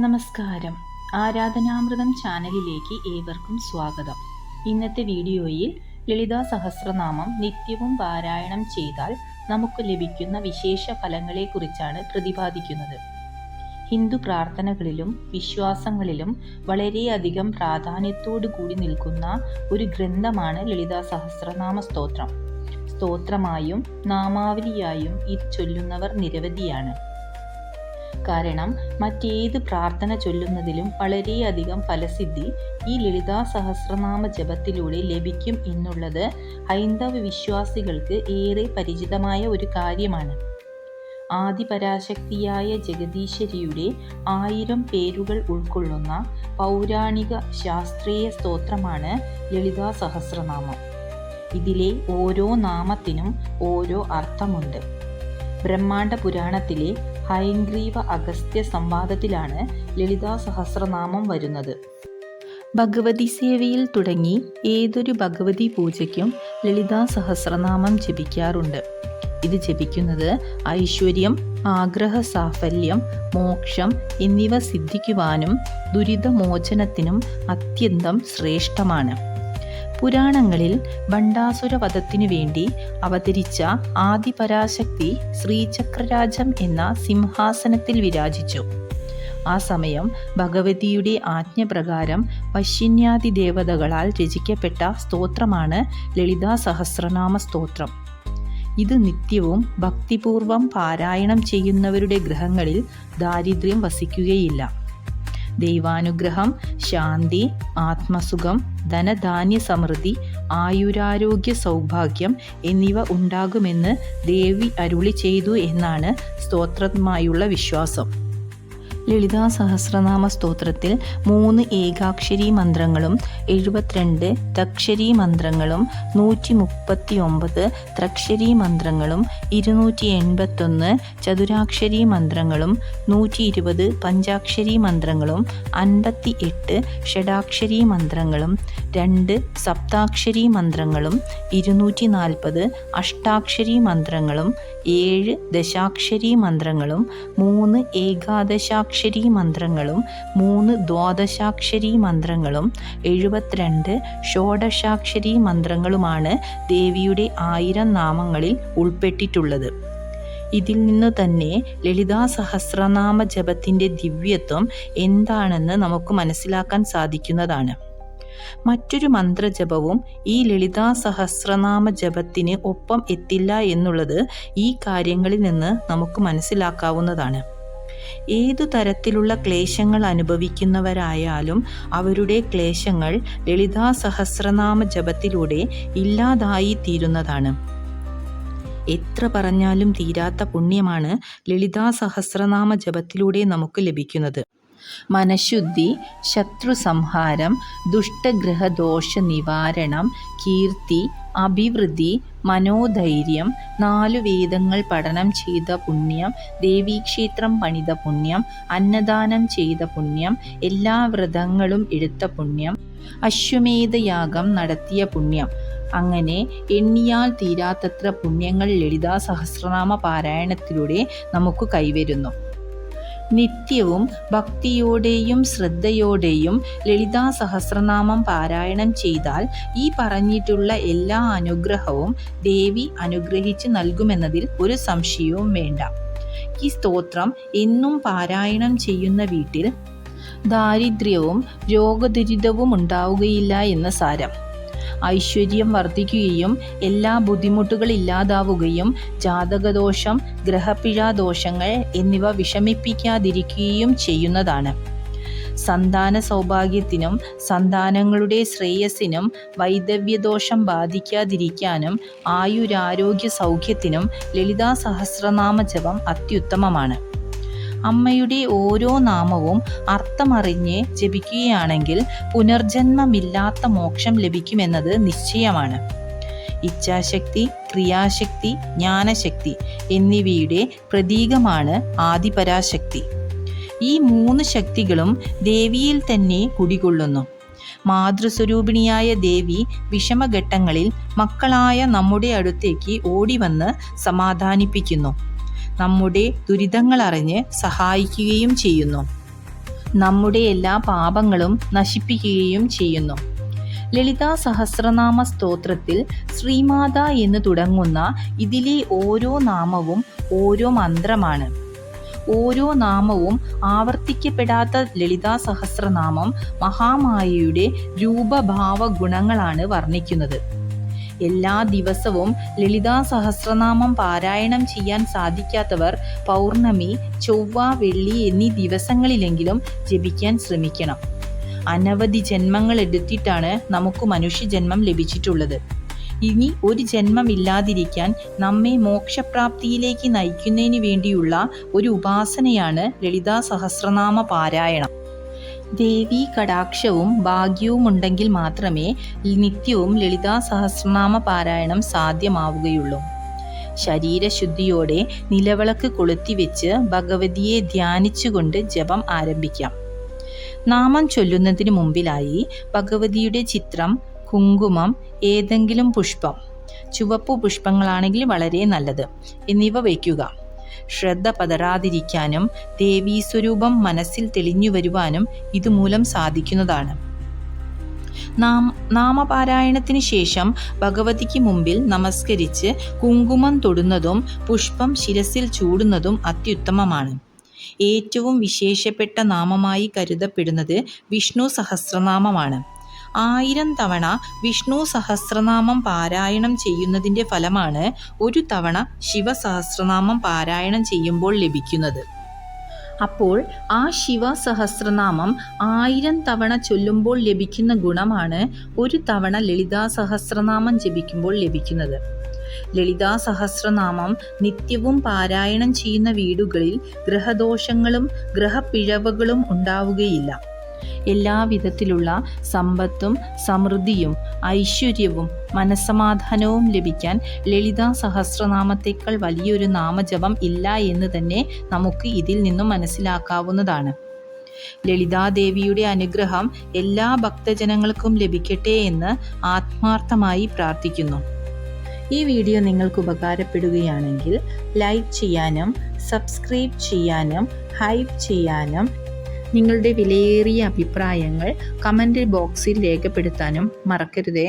നമസ്കാരം. ആരാധനാമൃതം ചാനലിലേക്ക് ഏവർക്കും സ്വാഗതം. ഇന്നത്തെ വീഡിയോയിൽ ലളിതാ സഹസ്രനാമം നിത്യവും പാരായണം ചെയ്താൽ നമുക്ക് ലഭിക്കുന്ന വിശേഷ ഫലങ്ങളെക്കുറിച്ചാണ് പ്രതിപാദിക്കുന്നത്. ഹിന്ദു പ്രാർത്ഥനകളിലും വിശ്വാസങ്ങളിലും വളരെയധികം പ്രാധാന്യത്തോടു കൂടി നിൽക്കുന്ന ഒരു ഗ്രന്ഥമാണ് ലളിതാ സഹസ്രനാമ സ്തോത്രം. സ്തോത്രമായും നാമാവലിയായും ഇത് ചൊല്ലുന്നവർ നിരവധിയാണ്. കാരണം മറ്റേത് പ്രാർത്ഥന ചൊല്ലുന്നതിലും വളരെയധികം ഫലസിദ്ധി ഈ ലളിതാ സഹസ്രനാമ ജപത്തിലൂടെ ലഭിക്കും എന്നുള്ളത് ഹൈന്ദവ വിശ്വാസികൾക്ക് ഏറെ പരിചിതമായ ഒരു കാര്യമാണ്. ആദിപരാശക്തിയായ ജഗദീശ്വരിയുടെ ആയിരം പേരുകൾ ഉൾക്കൊള്ളുന്ന പൗരാണിക ശാസ്ത്രീയ സ്തോത്രമാണ് ലളിതാ സഹസ്രനാമം. ഇതിലെ ഓരോ നാമത്തിനും ഓരോ അർത്ഥമുണ്ട്. ബ്രഹ്മാണ്ഡ പുരാണത്തിലെ ഹൈഗ്രീവ അഗസ്ത്യ സംവാദത്തിലാണ് ലളിതാ സഹസ്രനാമം വരുന്നത്. ഭഗവതി സേവയിൽ തുടങ്ങി ഏതൊരു ഭഗവതി പൂജയ്ക്കും ലളിതാ സഹസ്രനാമം ജപിക്കാറുണ്ട്. ഇത് ജപിക്കുന്നത് ഐശ്വര്യം ആഗ്രഹ സാഫല്യം മോക്ഷം എന്നിവ സിദ്ധിക്കുവാനും ദുരിതമോചനത്തിനും അത്യന്തം ശ്രേഷ്ഠമാണ്. പുരാണങ്ങളിൽ ഭണ്ഡാസുരവധത്തിനു വേണ്ടി അവതരിച്ച ആദിപരാശക്തി ശ്രീചക്രരാജം എന്ന സിംഹാസനത്തിൽ വിരാജിച്ചു. ആ സമയം ഭഗവതിയുടെ ആജ്ഞപ്രകാരം പശ്യന്യാദി ദേവതകളാൽ രചിക്കപ്പെട്ട സ്തോത്രമാണ് ലളിതാ സഹസ്രനാമ സ്തോത്രം. ഇത് നിത്യവും ഭക്തിപൂർവം പാരായണം ചെയ്യുന്നവരുടെ ഗ്രഹങ്ങളിൽ ദാരിദ്ര്യം വസിക്കുകയില്ല. ദൈവാനുഗ്രഹം ശാന്തി ആത്മസുഖം ധനധാന്യ സമൃദ്ധി ആയുരാരോഗ്യ സൗഭാഗ്യം എന്നിവ ഉണ്ടാകുമെന്ന് ദേവി അരുളി ചെയ്തു എന്നാണ് സ്തോത്രമായുള്ള വിശ്വാസം. ലളിതാ സഹസ്രനാമ സ്തോത്രത്തിൽ മൂന്ന് ഏകാക്ഷരി മന്ത്രങ്ങളും എഴുപത്തിരണ്ട് തക്ഷരി മന്ത്രങ്ങളും നൂറ്റി മുപ്പത്തി ഒമ്പത് ത്രക്ഷരി മന്ത്രങ്ങളും ഇരുന്നൂറ്റി എൺപത്തൊന്ന് ചതുരാക്ഷരി മന്ത്രങ്ങളും നൂറ്റി ഇരുപത് പഞ്ചാക്ഷരി മന്ത്രങ്ങളും അൻപത്തി എട്ട് ഷഡാക്ഷരി മന്ത്രങ്ങളും രണ്ട് സപ്താക്ഷരി മന്ത്രങ്ങളും ഇരുന്നൂറ്റി നാൽപ്പത് അഷ്ടാക്ഷരി മന്ത്രങ്ങളും ഏഴ് ദശാക്ഷരി മന്ത്രങ്ങളും മൂന്ന് ഏകാദശാക്ഷരി മന്ത്രങ്ങളും മൂന്ന് ദ്വാദശാക്ഷരി മന്ത്രങ്ങളും എഴുപത്തിരണ്ട് ഷോഡശാക്ഷരി മന്ത്രങ്ങളുമാണ് ദേവിയുടെ ആയിരം നാമങ്ങളിൽ ഉൾപ്പെട്ടിട്ടുള്ളത്. ഇതിൽ നിന്ന് തന്നെ ലളിതാ സഹസ്രനാമ ജപത്തിന്റെ ദിവ്യത്വം എന്താണെന്ന് നമുക്ക് മനസ്സിലാക്കാൻ സാധിക്കുന്നതാണ്. മറ്റൊരു മന്ത്രജപവും ഈ ലളിതാ സഹസ്രനാമ ജപത്തിന് ഒപ്പം എത്തില്ല എന്നുള്ളത് ഈ കാര്യങ്ങളിൽ നിന്ന് നമുക്ക് മനസ്സിലാക്കാവുന്നതാണ്. ഏതു തരത്തിലുള്ള ക്ലേശങ്ങൾ അനുഭവിക്കുന്നവരായാലും അവരുടെ ക്ലേശങ്ങൾ ലളിതാ സഹസ്രനാമ ജപത്തിലൂടെ ഇല്ലാതായി തീരുന്നതാണ് എത്ര പറഞ്ഞാലും തീരാത്ത പുണ്യമാണ് ലളിതാ സഹസ്രനാമ ജപത്തിലൂടെ നമുക്ക് ലഭിക്കുന്നത്. മനഃശുദ്ധി ശത്രുസംഹാരം ദുഷ്ടഗ്രഹദോഷ നിവാരണം കീർത്തി അഭിവൃദ്ധി മനോധൈര്യം നാലു വേദങ്ങൾ പഠനം ചെയ്ത പുണ്യം ദേവീക്ഷേത്രം പണിത പുണ്യം അന്നദാനം ചെയ്ത പുണ്യം എല്ലാ വ്രതങ്ങളും എടുത്ത പുണ്യം അശ്വമേധയാഗം നടത്തിയ പുണ്യം. അങ്ങനെ എണ്ണിയാൽ തീരാത്തത്ര പുണ്യങ്ങൾ ലളിതാ സഹസ്രനാമ പാരായണത്തിലൂടെ നമുക്ക് കൈവരുന്നു. നിത്യവും ഭക്തിയോടെയും ശ്രദ്ധയോടെയും ലളിതാ സഹസ്രനാമം പാരായണം ചെയ്താൽ ഈ പറഞ്ഞിട്ടുള്ള എല്ലാ അനുഗ്രഹവും ദേവി അനുഗ്രഹിച്ച് നൽകുമെന്നതിൽ ഒരു സംശയവും വേണ്ട. ഈ സ്തോത്രം എന്നും പാരായണം ചെയ്യുന്ന വീട്ടിൽ ദാരിദ്ര്യവും രോഗദുരിതവും ഉണ്ടാവുകയില്ല എന്ന് സാരം. ഐശ്വര്യം വർദ്ധിക്കുകയും എല്ലാ ബുദ്ധിമുട്ടുകളും ഇല്ലാതാവുകയും ജാതകദോഷം ഗ്രഹപിഴാദോഷങ്ങൾ എന്നിവ വിഷമിപ്പിക്കാതിരിക്കുകയും ചെയ്യുന്നതാണ്. സന്താന സൗഭാഗ്യത്തിനും സന്താനങ്ങളുടെ ശ്രേയസ്സിനും വൈദവ്യദോഷം ബാധിക്കാതിരിക്കാനും ആയുരാരോഗ്യ സൗഖ്യത്തിനും ലളിതാ സഹസ്രനാമ ജപം അത്യുത്തമമാണ്. അമ്മയുടെ ഓരോ നാമവും അർത്ഥമറിഞ്ഞ് ജപിക്കുകയാണെങ്കിൽ പുനർജന്മമില്ലാത്ത മോക്ഷം ലഭിക്കുമെന്നത് നിശ്ചയമാണ്. ഇച്ഛാശക്തി ക്രിയാശക്തി ജ്ഞാനശക്തി എന്നിവയുടെ പ്രതീകമാണ് ആദിപരാശക്തി. ഈ മൂന്ന് ശക്തികളും ദേവിയിൽ തന്നെ കുടികൊള്ളുന്നു. മാതൃസ്വരൂപിണിയായ ദേവി വിഷമഘട്ടങ്ങളിൽ മക്കളായ നമ്മുടെ അടുത്തേക്ക് ഓടിവന്ന് സമാധാനിപ്പിക്കുന്നു. നമ്മുടെ ദുരിതങ്ങൾ അറിഞ്ഞ് സഹായിക്കുകയും ചെയ്യുന്നു. നമ്മുടെ എല്ലാ പാപങ്ങളും നശിപ്പിക്കുകയും ചെയ്യുന്നു. ലളിതാ സഹസ്രനാമ സ്തോത്രത്തിൽ ശ്രീമാത എന്ന് തുടങ്ങുന്ന ഇതിലെ ഓരോ നാമവും ഓരോ മന്ത്രമാണ്. ഓരോ നാമവും ആവർത്തിക്കപ്പെടാത്ത ലളിതാ സഹസ്രനാമം മഹാമായയുടെ രൂപഭാവ ഗുണങ്ങളാണ് വർണിക്കുന്നത്. എല്ലാ ദിവസവും ലളിതാ സഹസ്രനാമം പാരായണം ചെയ്യാൻ സാധിക്കാത്തവർ പൗർണമി ചൊവ്വ വെള്ളി എന്നീ ദിവസങ്ങളിലെങ്കിലും ജപിക്കാൻ ശ്രമിക്കണം. അനവധി ജന്മങ്ങൾ എടുത്തിട്ടാണ് നമുക്ക് മനുഷ്യജന്മം ലഭിച്ചിട്ടുള്ളത്. ഇനി ഒരു ജന്മം ഇല്ലാതിരിക്കാൻ നമ്മെ മോക്ഷപ്രാപ്തിയിലേക്ക് നയിക്കുന്നതിന് വേണ്ടിയുള്ള ഒരു ഉപാസനയാണ് ലളിതാ സഹസ്രനാമ പാരായണം. ദേവീ കടാക്ഷവും ഭാഗ്യവും ഉണ്ടെങ്കിൽ മാത്രമേ നിത്യവും ലളിതാ സഹസ്രനാമ പാരായണം സാധ്യമാവുകയുള്ളൂ. ശരീരശുദ്ധിയോടെ നിലവിളക്ക് കൊളുത്തിവെച്ച് ഭഗവതിയെ ധ്യാനിച്ചുകൊണ്ട് ജപം ആരംഭിക്കാം. നാമം ചൊല്ലുന്നതിന് മുമ്പിലായി ഭഗവതിയുടെ ചിത്രം കുങ്കുമം ഏതെങ്കിലും പുഷ്പം ചുവപ്പ് പുഷ്പങ്ങളാണെങ്കിൽ വളരെ നല്ലത് എന്നിവ വയ്ക്കുക. ശ്രദ്ധ ദേവീ ദേവീസ്വരൂപം മനസ്സിൽ തെളിഞ്ഞു വരുവാനും ഇതുമൂലം സാധിക്കുന്നതാണ്. നാം നാമപാരായണത്തിന് ശേഷം ഭഗവതിക്ക് മുമ്പിൽ നമസ്കരിച്ച് കുങ്കുമം തൊടുന്നതും പുഷ്പം ശിരസിൽ ചൂടുന്നതും അത്യുത്തമമാണ്. ഏറ്റവും വിശേഷപ്പെട്ട നാമമായി കരുതപ്പെടുന്നത് വിഷ്ണു സഹസ്രനാമമാണ്. ആയിരം തവണ വിഷ്ണു സഹസ്രനാമം പാരായണം ചെയ്യുന്നതിന്റെ ഫലമാണ് ഒരു തവണ ശിവസഹസ്രനാമം പാരായണം ചെയ്യുമ്പോൾ ലഭിക്കുന്നത്. അപ്പോൾ ആ ശിവ സഹസ്രനാമം ആയിരം തവണ ചൊല്ലുമ്പോൾ ലഭിക്കുന്ന ഗുണമാണ് ഒരു തവണ ലളിതാ സഹസ്രനാമം ജപിക്കുമ്പോൾ ലഭിക്കുന്നത്. ലളിതാ സഹസ്രനാമം നിത്യവും പാരായണം ചെയ്യുന്ന വീടുകളിൽ ഗ്രഹദോഷങ്ങളും ഗ്രഹപ്പിഴവുകളും ഉണ്ടാവുകയില്ല. എല്ലാവിധത്തിലുള്ള സമ്പത്തും സമൃദ്ധിയും ഐശ്വര്യവും മനസ്സമാധാനവും ലഭിക്കാൻ ലളിതാ സഹസ്രനാമത്തേക്കാൾ വലിയൊരു നാമജപം ഇല്ല എന്ന് തന്നെ നമുക്ക് ഇതിൽ നിന്നും മനസ്സിലാക്കാവുന്നതാണ്. ലളിതാദേവിയുടെ അനുഗ്രഹം എല്ലാ ഭക്തജനങ്ങൾക്കും ലഭിക്കട്ടെ എന്ന് ആത്മാർത്ഥമായി പ്രാർത്ഥിക്കുന്നു. ഈ വീഡിയോ നിങ്ങൾക്ക് ഉപകാരപ്പെടുകയാണെങ്കിൽ ലൈക്ക് ചെയ്യാനും സബ്സ്ക്രൈബ് ചെയ്യാനും ഹൈപ്പ് ചെയ്യാനും നിങ്ങളുടെ വിലയേറിയ അഭിപ്രായങ്ങൾ കമന്റ് ബോക്സിൽ രേഖപ്പെടുത്താനും മറക്കരുതേ.